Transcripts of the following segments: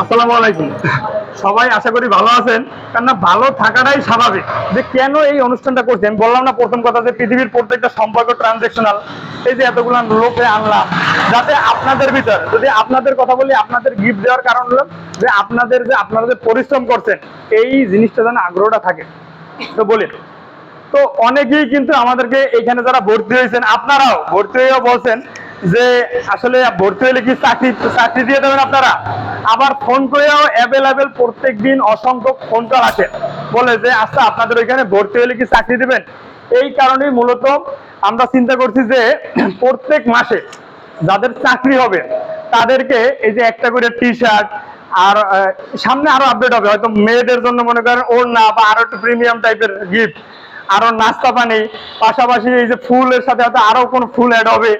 আসসালামু আলাইকুম। সবাই আশা করি ভালো আছেন। কেননা ভালো থাকাটাই স্বাভাবিক। যে কেন এই অনুষ্ঠানটা করছি? আমি বললাম না, প্রথম কথা যে পৃথিবীর প্রত্যেকটা সম্পর্ক ট্রানজেকশনাল এই যে এতগুলো লোকে আনলাম, যাতে আপনাদের ভিতর, যদি আপনাদের কথা বলি, আপনাদের গিফট দেওয়ার কারণ হলো যে আপনাদের যে, আপনারা যে পরিশ্রম করছেন, এই জিনিসটা যেন আগ্রহটা থাকে। তো বলি, তো অনেকেই কিন্তু আমাদেরকে এখানে যারা ভর্তি হয়েছেন, আপনারাও ভর্তি হয়েও বলছেন যে আসলে ভর্তি হলে কি চাকরি চাকরি দিয়ে দেবেন আপনারা? আবার ফোন করেও অ্যাভেলেবেল প্রত্যেক দিন অসংখ্য ফোন কল আসে। বলে যে আচ্ছা আপনাদের ওইখানে ভর্তি হলে কি চাকরি দিবেন? এই কারণে মূলত আমরা চিন্তা করছি যে, প্রত্যেক মাসে যাদের চাকরি হবে, তাদেরকে এই যে একটা করে টি শার্ট আর সামনে আরও আপডেট হবে। হয়তো মেয়েদের জন্য মনে করেন ওড়না বা আরও একটু প্রিমিয়াম টাইপের গিফট আরও নাস্তা পানি, পাশাপাশি এই যে ফুলের সাথে হয়তো আরও কোন ফুল অ্যাড হবে।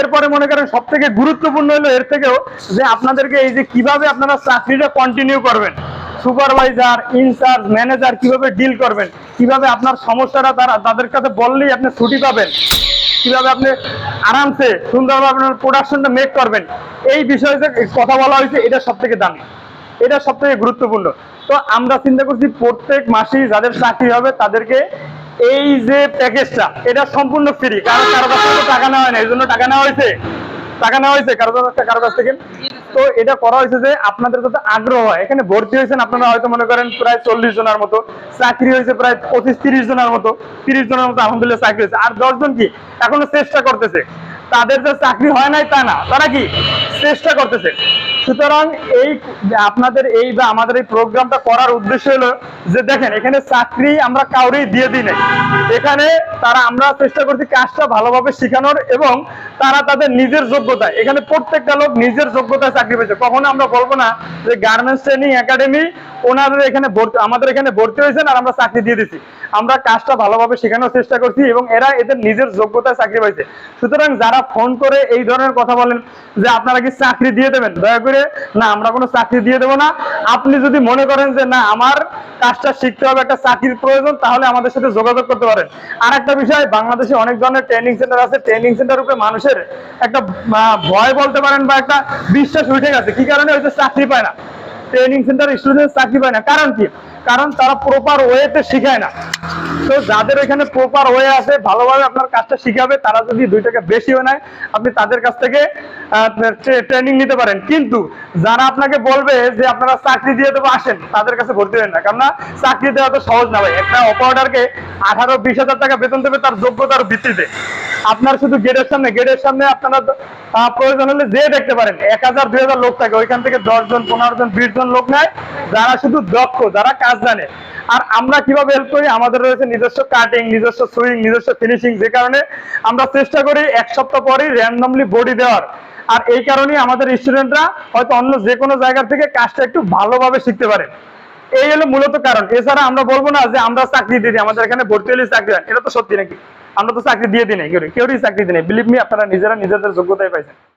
এরপরে মনে করেন সব থেকে গুরুত্বপূর্ণ হলো এর থেকেও যে আপনাদেরকে এই যে কীভাবে আপনারা চাকরিটা কন্টিনিউ করবেন সুপারভাইজার ইনচার্জ ম্যানেজার কীভাবে ডিল করবেন, কীভাবে আপনার সমস্যাটা তারা তাদের কাছে বললেই আপনি ছুটি পাবেন, কীভাবে আপনি আরামসে সুন্দরভাবে আপনার প্রোডাকশনটা মেক করবেন, এই বিষয়ে যে কথা বলা হয়েছে, এটা সব থেকে দামি। এটা সব থেকে গুরুত্বপূর্ণ। তো আমরা চিন্তা করছি প্রত্যেক মাসেই যাদের চাকরি হবে তাদেরকে এই যে প্যাকেজটা এটা সম্পূর্ণ ফ্রি কারণ কারও কাছ থেকে টাকা নেওয়া হয় এই জন্য টাকা নেওয়া হয়েছে। টাকা নেওয়া হয়েছে, কারও কারও কাছ থেকে। তো এটা করা হয়েছে যে আপনাদের যাতে আগ্রহ হয়। এখানে ভর্তি হয়েছেন আপনারা হয়তো মনে করেন প্রায় চল্লিশ জনের মতো, চাকরি হয়েছে প্রায় পঁচিশ তিরিশ জনের মতো, তিরিশ জনের মতো আলহামদুলিল্লাহ চাকরি হয়েছে। আর দশজন কি, এখনও চেষ্টা করতেছে। তাদের যে চাকরি হয় নাই তা না, তারা কি, চেষ্টা করতেছে। সুতরাং এই আপনাদের এই বা আমাদের এই প্রোগ্রামটা করার উদ্দেশ্য হলো যে দেখেন, এখানে চাকরি আমরা কাউরেই দিয়ে দিই নাই। এখানে তারা আমরা চেষ্টা করছি কাজটা ভালোভাবে শেখানোর এবং তারা তাদের নিজের যোগ্যতা এখানে প্রত্যেকটা লোক নিজের যোগ্যতায় চাকরি পেয়েছে। কখনো আমরা বলব না যে গার্মেন্টস ট্রেনিং একাডেমি ওনাদের এখানে ভর্তি, আমাদের এখানে ভর্তি হয়েছেন আর আমরা চাকরি দিয়ে দিচ্ছি আমরা কাজটা ভালোভাবে শেখানোর চেষ্টা করছি এবং এরা এদের নিজের যোগ্যতায় চাকরি পাইছে। সুতরাং যারা ফোন করে এই ধরনের কথা বলেন যে আপনারা কি চাকরি দিয়ে দেবেন, দয়া করে, না, আমরা কোনো চাকরি দিয়ে দেবো না। আপনি যদি মনে করেন যে, না, আমার কাজটা শিখতে হবে, একটা চাকরির প্রয়োজন, তাহলে আমাদের সাথে যোগাযোগ করতে পারেন। আর একটা বিষয়, বাংলাদেশে অনেক ধরনের ট্রেনিং সেন্টার আছে। ট্রেনিং সেন্টার উপরে মানুষের একটা ভয় বলতে পারেন বা একটা বিশ্বাস উঠে গেছে। কি কারণে? হয়তো চাকরি পায় না। ট্রেনিং সেন্টার স্টুডেন্ট চাকরি পায় না কারণ কি কারণ তারা প্রপার ওয়েতে শিখায় না। তো যাদের এখানে প্রপার ওয়ে আছে, ভালোভাবে আপনার কাজটা শিখাবে, তারা যদি দুই টাকা বেশিও নেয় আপনি তাদের কাছ থেকে ট্রেনিং নিতে পারেন। কিন্তু যারা আপনাকে বলবে যে আপনারা চাকরি দিয়ে দেবো, আসেন, তাদের কাছে ভর্তি হবেন না। কেননা চাকরি দেওয়া তো সহজ না ভাই। একটা অপারেটারকে আঠারো, বিশ হাজার টাকা বেতন দেবে, তার যোগ্যতার ভিত্তিতে। আপনার শুধু গেটের সামনে গেটের সামনে আপনারা প্রয়োজন হলে যে দেখতে পারেন, এক হাজার, দুই হাজার লোক থাকে। ওইখান থেকে দশ জন, পনেরো জন, বিশ জন লোক নেয়। যারা শুধু দক্ষ, যারা কাজ আর আমরা কীভাবে হেল্প করি? আমাদের রয়েছে নিজস্ব কাটিং নিজস্ব সুইং নিজস্ব ফিনিশিং যে কারণে আমরা চেষ্টা করি এক সপ্তাহ পরেই র্যান্ডমলি বডি দেওয়ার। আর এই কারণেই আমাদের স্টুডেন্টরা হয়তো অন্য যে কোনো জায়গা থেকে কাজটা একটু ভালোভাবে শিখতে পারে। এই হলো মূলত কারণ। এছাড়া আমরা বলব না যে আমরা চাকরি দিয়ে দিই আমাদের এখানে ভর্তি হলে চাকরি হয়। এটা তো সত্যি নাকি? আমরা তো চাকরি দিয়ে দিই নাই, কেউ কেউই চাকরি দিই নাই। বিলিভ মি আপনারা নিজেরা নিজেদের যোগ্যতায় পাইছেন।